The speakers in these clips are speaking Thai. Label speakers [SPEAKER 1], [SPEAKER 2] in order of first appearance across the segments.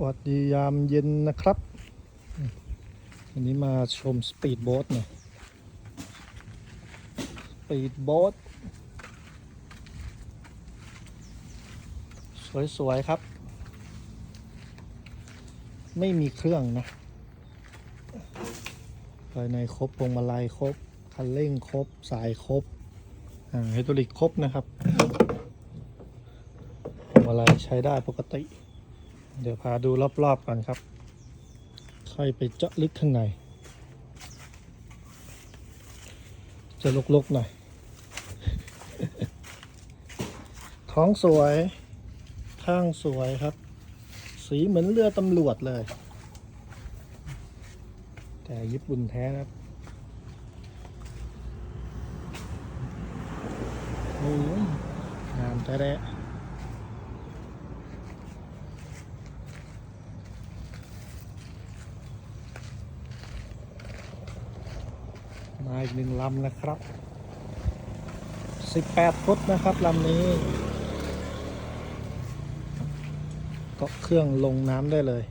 [SPEAKER 1] สวัสดียามเย็นนะครับ วันนี้มาชมสปีดโบ๊ทหน่อยสปีดโบ๊ทสวย ๆ ครับ ไม่มีเครื่องนะภายในครบพวงมาลัยครบ คันเร่งครบ สายครบไฮดรอลิกครบนะครับพวงมาลัยใช้ได้ปกติ เดี๋ยวพาดูรอบๆกันครับ ค่อยไปเจาะลึกข้างใน จะลกๆหน่อย ท้องสวย ข้างสวยครับ สีเหมือนเรือตำรวจเลย แต่ญี่ปุ่นแท้นะครับโอ้ยงามแท้ๆ มาอีกหนึ่งลำนะครับ 18 ฟุตนะครับลำนี้ก็เครื่องลงน้ำได้เลย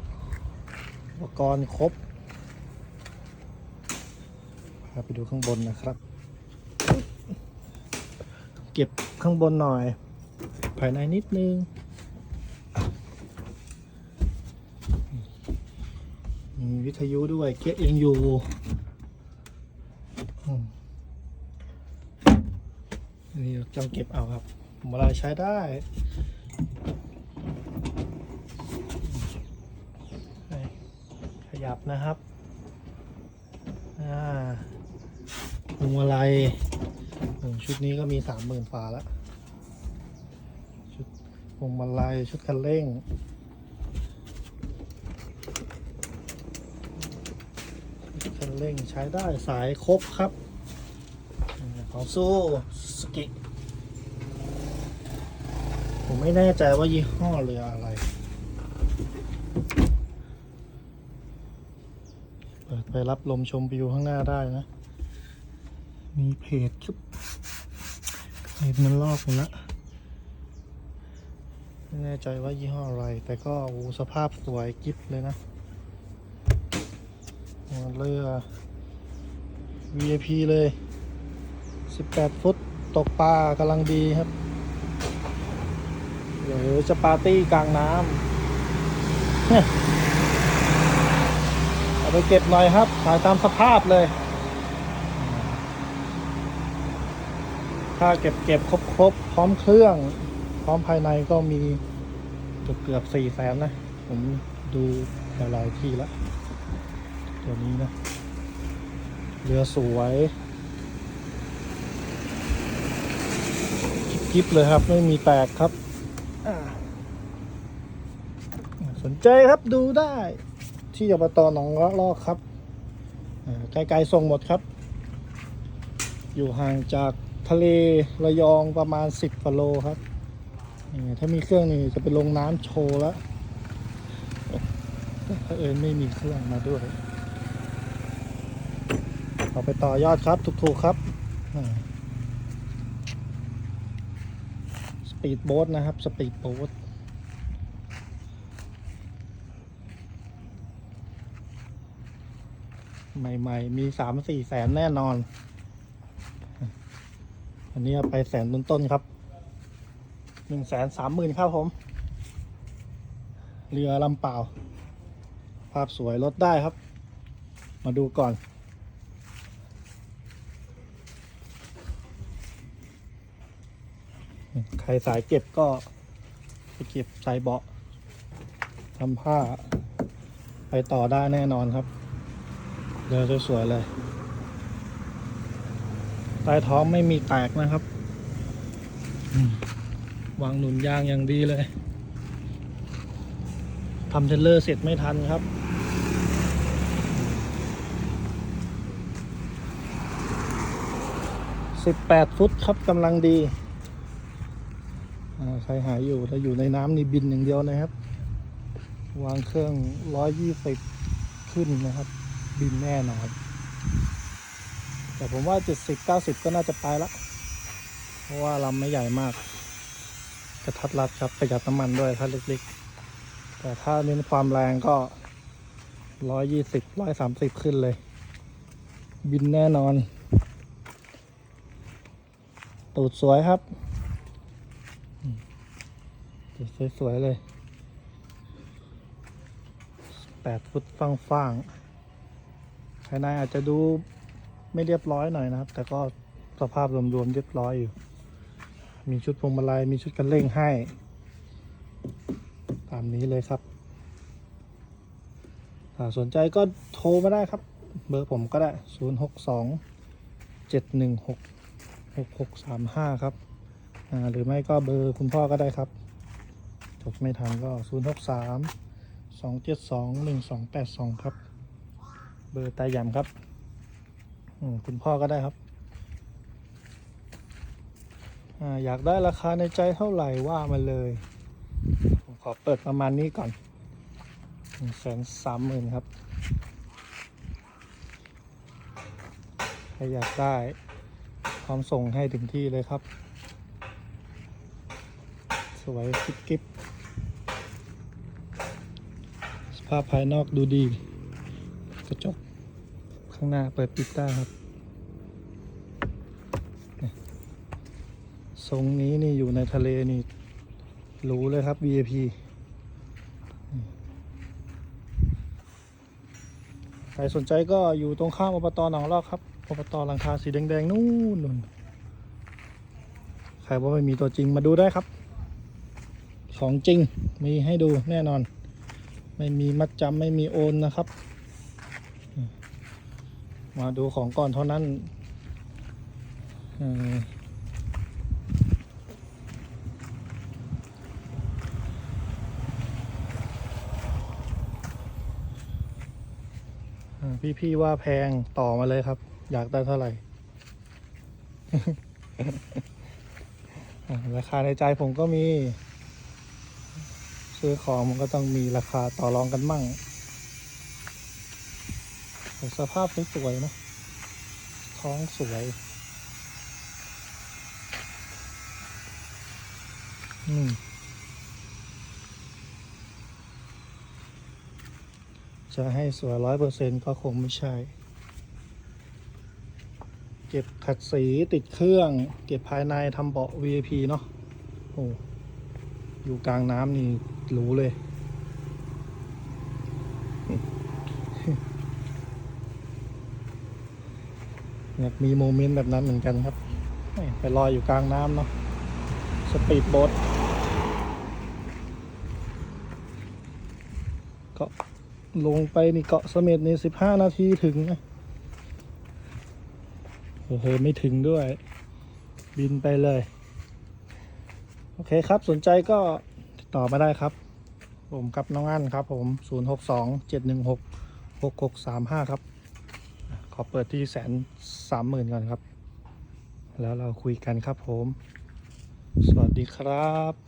[SPEAKER 1] อุปกรณ์ครบพาไปดูข้างบนนะครับ เก็บข้างบนหน่อย ภายในนิดนึงมีวิทยุด้วยเก๊ะยังอยู่ นี่จำเก็บเอาครับเวลาใช้ได้ขยับนะครับพวงมาลัยชุดนี้ก็มีสามหมื่นฝาแล้ว ชุดพวงมาลัยชุดคันเร่ง ชุดคัน เร่งใช้ได้สายครบครับ ของสู้สกิ ผมไม่แน่ใจว่ายี่ห้อเรืออะไร เปิดไปรับลมชมวิวข้างหน้าได้นะ มีเพจชุบเพจมันลอกผมละไม่แน่ใจว่ายี่ห้ออะไร แต่ก็สภาพสวยกิฟเลยนะ เรือ VIP เลย 18 ฟุต ตกปลากำลังดีครับเดี๋ยวจะปาร์ตี้กลางน้ำเนี่ยเอาไปเก็บหน่อยครับถ่ายตามสภาพเลย ถ้าเก็บเก็บครบครบพร้อมเครื่อง พร้อมภายในก็มีเกือบเกือบสี่แสนนะ ผมดูหลายๆที่แล้ว ตัวนี้นะ เรือสวยกิฟเลยครับ ไม่มีแตกครับอ่าสนใจครับดูได้ที่อบตหนองละลอกครับอ่าไกลๆส่งหมดครับ อยู่ห่างจากทะเลระยองประมาณ 10กิโลครับนี่ถ้ามีเครื่องนี่จะไปลงน้ำโชว์แล้วถ้าเอิญไม่มีเครื่องมาด้วย เอาไปต่อยอดครับ ถูกๆครับสปีดโบ๊ทนะครับ สปีดโบ๊ทใหม่ ๆ มีสามสี่แสนแน่นอน อันนี้ไปแสนต้นๆครับ หนึ่งแสนสามหมื่นครับผม เรือลำเปล่า ภาพสวยลดได้ครับ มาดูก่อน ใครสายเก็บก็ไปเก็บใส่เบาะทำผ้า ไปต่อได้แน่นอนครับเรือสวยๆเลยใต้ท้องไม่มีแตกนะครับวางหนุนยางอย่างดีเลยทำเทเลอร์เสร็จไม่ทันครับ 18 ฟุตครับกำลังดี ใครหายอยู่ถ้าอยู่ในน้ำนี่บินอย่างเดียวนะครับ วางเครื่องร้อยยี่สิบขึ้นนะครับ บินแน่นอนแต่ผมว่าเจ็ดสิบเก้าสิบก็น่าจะไปละเพราะว่าลำไม่ใหญ่มาก กระทัดรัดครับประหยัดน้ำมันด้วยถ้าเล็กๆ แต่ถ้าเน้นความแรงก็ร้อยยี่สิบร้อยสามสิบขึ้นเลย บินแน่นอน ตูดสวยครับ สวยๆเลยแปดฟุตฟ่างๆภายในอาจจะดูไม่เรียบร้อยหน่อยนะครับ แต่ก็สภาพรวมๆเรียบร้อยอยู่ มีชุดพวงมาลัย มีชุดกันเร่งให้ ตามนี้เลยครับถ้าสนใจก็โทรมาได้ครับ เบอร์ผมก็ได้ 0 6 2 7 1 6 6 6 3 5 ครับอ่าหรือไม่ก็เบอร์คุณพ่อก็ได้ครับ ดไม่ทันก็ 0 6 3 2 7 2 1 2 8 2 ครับ เบอร์ตายำครับคุณพ่อก็ได้ครับออยากได้ราคาในใจเท่าไหร่ว่ามาเลย ผมขอเปิดประมาณนี้ก่อนหนึ่งแสนสามหมื่นครับ ใครอยากได้พร้อมส่งให้ถึงที่เลยครับ สวยกิ๊บกิ๊บส ภาพภายนอกดูดี กระจกข้างหน้าเปิดปิดได้ครับทรงนี้นี่อยู่ในทะเลนี่หรูเลยครับ VIP ใครสนใจก็อยู่ตรงข้ามอบตหนองลอกครับอบตหลังคาสีแดงๆนู่นนู่นใครว่าไม่มีตัวจริงมาดูได้ครับ ของจริงมีให้ดูแน่นอน ไม่มีมัดจำไม่มีโอนนะครับ มาดูของก่อนเท่านั้นพี่ๆว่าแพงต่อมาเลยครับ อยากได้เท่าไหร่ ราคาในใจผมก็มี ซื้อของมันก็ต้องมีราคาต่อรองกันมั่งสภาพสวยๆนะ ท้องสวย อืมจะให้สวยร้อยเปอร์เซ็นก็คงไม่ใช่ เก็บขัดสีติดเครื่อง เก็บภายในทำเบาะ VIP เนาะโอ้อยู่กลางน้ำนี่ รูเลย อยากมีโมเมนต์แบบนั้นเหมือนกันครับ ไปลอยอยู่กลางน้ำเนาะ สปีดโบ๊ทก็ลงไปนี่เกาะเสม็ดนี่สิบห้านาทีถึงนะโอ้โหไม่ถึงด้วย บินไปเลย โอเคครับสนใจก็ ต่อมาได้ครับ ผมกับน้องอั้นครับ ผม 0 6 2 7 1 6 6 6 3 5 ครับ ขอเปิดที่แสนสามหมื่นก่อนครับ แล้วเราคุยกันครับผม สวัสดีครับ